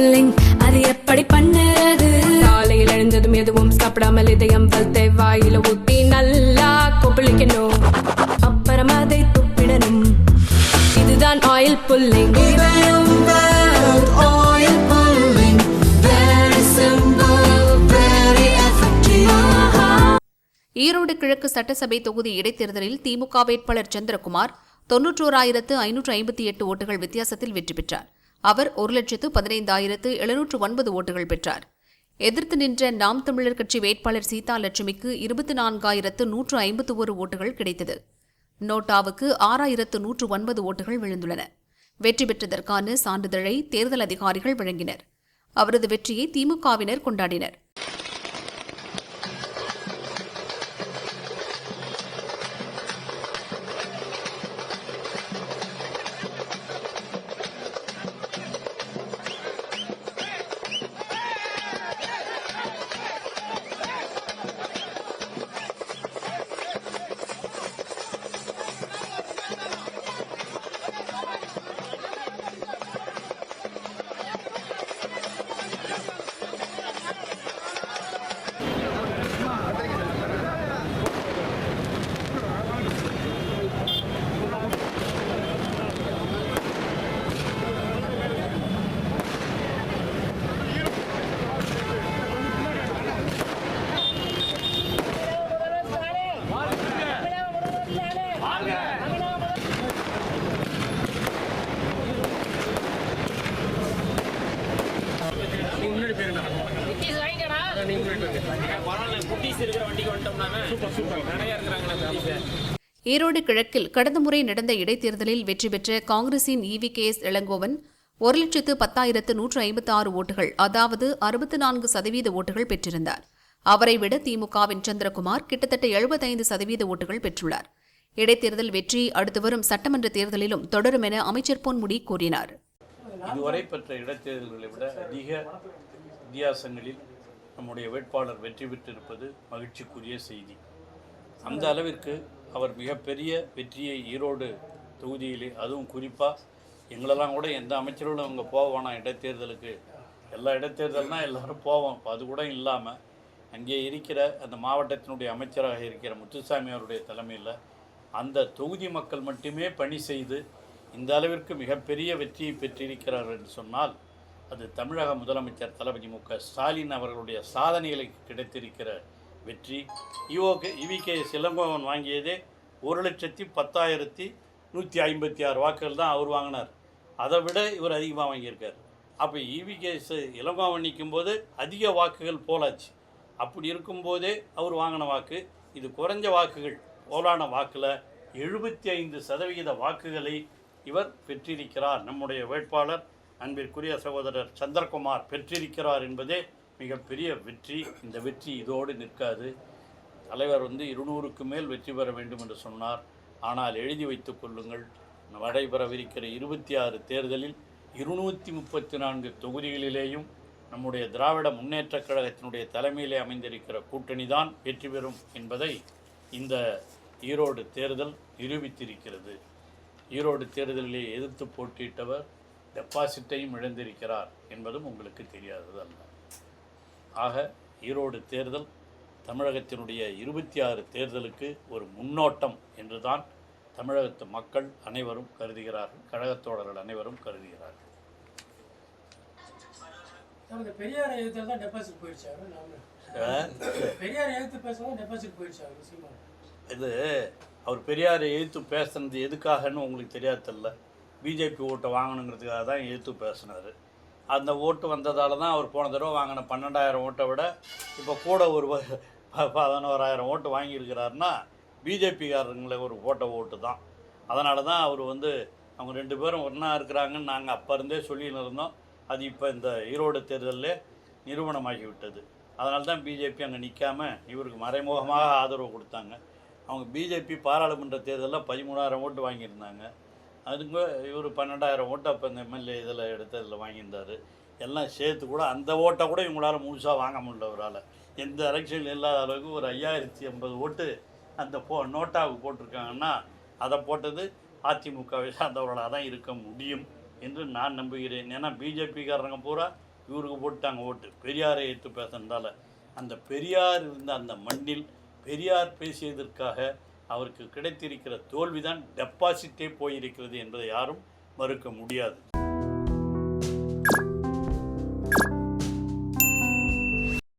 Pulling அது எப்படி பண்ணுறது காலையில் எழுந்ததும் எதுவும் சாப்பிடாமல் இதயம் பல்த்தை வாயில ஊத்தி நல்லா கொப்பளிக்கணும் அப்புறம் அதை துப்பிடணும் இதுதான் oil pulling oil pulling. Very simple, very effective. Erode கிழக்கு சட்டசபை தொகுதி இடைத்தேர்தலில் திமுக வேட்பாளர் சந்திரகுமார் தொன்னூற்றோராயிரத்து ஐநூற்று ஐம்பத்தி எட்டு ஓட்டுகள் வித்தியாசத்தில் வெற்றி பெற்றார் அவர் ஒரு லட்சத்து பதினைந்தாயிரத்து எழுநூற்று ஒன்பது ஓட்டுகள் பெற்றார். எதிர்த்து நின்ற நாம் தமிழர் கட்சி வேட்பாளர் சீதா லட்சுமிக்கு இருபத்தி நான்காயிரத்து நூற்று ஐம்பத்து ஒரு ஓட்டுகள் கிடைத்தது. நோட்டாவுக்கு ஆறாயிரத்து நூற்று ஒன்பது ஓட்டுகள் விழுந்துள்ளன. வெற்றி பெற்றதற்கான சான்றிதழை தேர்தல் அதிகாரிகள் வழங்கினர். அவரது வெற்றியை திமுகவினர் கொண்டாடினர். ஈரோடு கிழக்கில் கடந்த முறை நடந்த இடைத்தேர்தலில் வெற்றி பெற்ற காங்கிரசின் இவி கே எஸ் இளங்கோவன் ஒரு லட்சத்து பத்தாயிரத்து நூற்று ஐம்பத்தி ஆறு ஓட்டுகள் அதாவது அறுபத்து நான்கு சதவீத ஓட்டுகள் பெற்றிருந்தார். அவரை விட திமுகவின் சந்திரகுமார் கிட்டத்தட்ட எழுபத்தைந்து சதவீத ஓட்டுகள் பெற்றுள்ளார். இடைத்தேர்தல் வெற்றி அடுத்து வரும் சட்டமன்ற தேர்தலிலும் தொடரும் என அமைச்சர் பொன்முடி கூறினார். இதுவரை பெற்ற இடைத்தேர்தல்களை விட அதிக வித்தியாசங்களில் நம்முடைய வேட்பாளர் வெற்றி பெற்றிருப்பது மகிழ்ச்சிக்குரிய செய்தி. அந்த அளவிற்கு அவர் மிகப்பெரிய வெற்றியை ஈரோடு தொகுதியிலே அதுவும் குறிப்பாக எங்களெல்லாம் கூட எந்த அமைச்சரோடு அங்கே போவானா இடைத்தேர்தலுக்கு? எல்லா இடைத்தேர்தல்னால் எல்லாரும் போவோம். இப்போ அது கூட இல்லாமல் அங்கே இருக்கிற அந்த மாவட்டத்தினுடைய அமைச்சராக இருக்கிற முத்துசாமி அவருடைய தலைமையில் அந்த தொகுதி மக்கள் மட்டுமே பணி செய்து இந்த அளவிற்கு மிகப்பெரிய வெற்றியை பெற்றிருக்கிறார் என்று சொன்னால் அது தமிழக முதலமைச்சர் தளபதி மு க ஸ்டாலின் அவர்களுடைய சாதனைகளுக்கு கிடைத்திருக்கிற வெற்றி. இஓகே இவிகே சிலம்பவன் வாங்கியதே ஒரு லட்சத்தி பத்தாயிரத்தி நூற்றி ஐம்பத்தி ஆறு வாக்குகள் தான் அவர் வாங்கினார். அதை விட இவர் அதிகமாக வாங்கியிருக்கார். அப்போ இவிகே இளங்கோவன் நிற்கும் போது அதிக வாக்குகள் போலாச்சு. அப்படி இருக்கும்போதே அவர் வாங்கின வாக்கு இது குறைஞ்ச வாக்குகள் போலான வாக்கில் எழுபத்தி ஐந்து சதவிகித வாக்குகளை இவர் பெற்றிருக்கிறார். நம்முடைய வேட்பாளர் அன்பிற்குரிய சகோதரர் சந்திரகுமார் பெற்றிருக்கிறார் என்பதே மிகப்பெரிய வெற்றி. இந்த வெற்றி இதோடு நிற்காது. தலைவர் வந்து இருநூறுக்கு மேல் வெற்றி பெற வேண்டும் என்று சொன்னார். ஆனால் எழுதி வைத்துக் கொள்ளுங்கள். நடைபெறவிருக்கிற இருபத்தி ஆறு தேர்தலில் இருநூற்றி முப்பத்தி நான்கு தொகுதிகளிலேயும் நம்முடைய திராவிட முன்னேற்றக் கழகத்தினுடைய தலைமையிலே அமைந்திருக்கிற கூட்டணி தான் வெற்றி பெறும் என்பதை இந்த ஈரோடு தேர்தல் நிரூபித்திருக்கிறது. ஈரோடு தேர்தலிலே எதிர்த்து போட்டியிட்டவர் டெபாசிட்டையும் இழந்திருக்கிறார் என்பதும் உங்களுக்கு தெரியாதது அல்ல ஆக ஈரோடு தேர்தல் தமிழகத்தினுடைய இருபத்தி ஆறு தேர்தலுக்கு ஒரு முன்னோட்டம் என்றுதான் தமிழகத்து மக்கள் அனைவரும் கருதுகிறார்கள் கழகத்தோழர்கள் அனைவரும் கருதுகிறார்கள். பெரியார் எழுத்துல டெபாசிட் போயிடுச்சு பெரியார் எழுத்து டெபாசிட் போயிடுச்சு இது அவர் பெரியாரை எதிர்த்து பேசுனது எதுக்காகன்னு உங்களுக்கு தெரியாதுல்ல பிஜேபி ஓட்டை வாங்கணுங்கிறதுக்காக தான் எதிர்த்து பேசினார். அந்த ஓட்டு வந்ததால் தான் அவர் போன தடவை வாங்கின பன்னெண்டாயிரம் ஓட்டை விட இப்போ கூட ஒரு பதினோராயிரம் ஓட்டு வாங்கியிருக்கிறாருன்னா பிஜேபிக்காரங்களை ஒரு ஓட்டை ஓட்டு தான். அதனால தான் அவர் வந்து அவங்க ரெண்டு பேரும் ஒன்றா இருக்கிறாங்கன்னு நாங்கள் அப்போ இருந்தே சொல்லின்னு இருந்தோம். அது இப்போ இந்த ஈரோடு தேர்தலில் நிரூபணமாகி விட்டது. அதனால தான் பிஜேபி அங்கே நிற்காமல் இவருக்கு மறைமுகமாக ஆதரவு கொடுத்தாங்க. அவங்க பிஜேபி பாராளுமன்ற தேர்தலில் பதிமூணாயிரம் ஓட்டு வாங்கியிருந்தாங்க. அதுங்க இவர் பன்னெண்டாயிரம் ஓட்டை அப்போ இந்த எம்எல்ஏ இதில் எடுத்து இதில் வாங்கியிருந்தார். எல்லாம் சேர்த்து கூட அந்த ஓட்டை கூட இவங்களால் முழுசாக வாங்க முடியல அவரால். எந்த எலெக்ஷன் இல்லாத அளவுக்கு ஒரு ஐயாயிரத்தி ஐம்பது ஓட்டு அந்த போ நோட்டாவுக்கு போட்டிருக்காங்கன்னா அதை போட்டது அதிமுகவை சார்ந்தவர்களாக தான் இருக்க முடியும் என்று நான் நம்புகிறேன். ஏன்னா பிஜேபிக்காரங்க பூரா இவருக்கு போட்டாங்க ஓட்டு. பெரியாரை எடுத்து பேசுனதால். அந்த பெரியார் இருந்த அந்த மண்ணில் பெரியார் பேசியதற்காக அவருக்கு கிடைத்திருக்கிற தோல்விதான் டெபாசிட்டே போயிருக்கிறது என்பதை யாரும் மறுக்க முடியாது.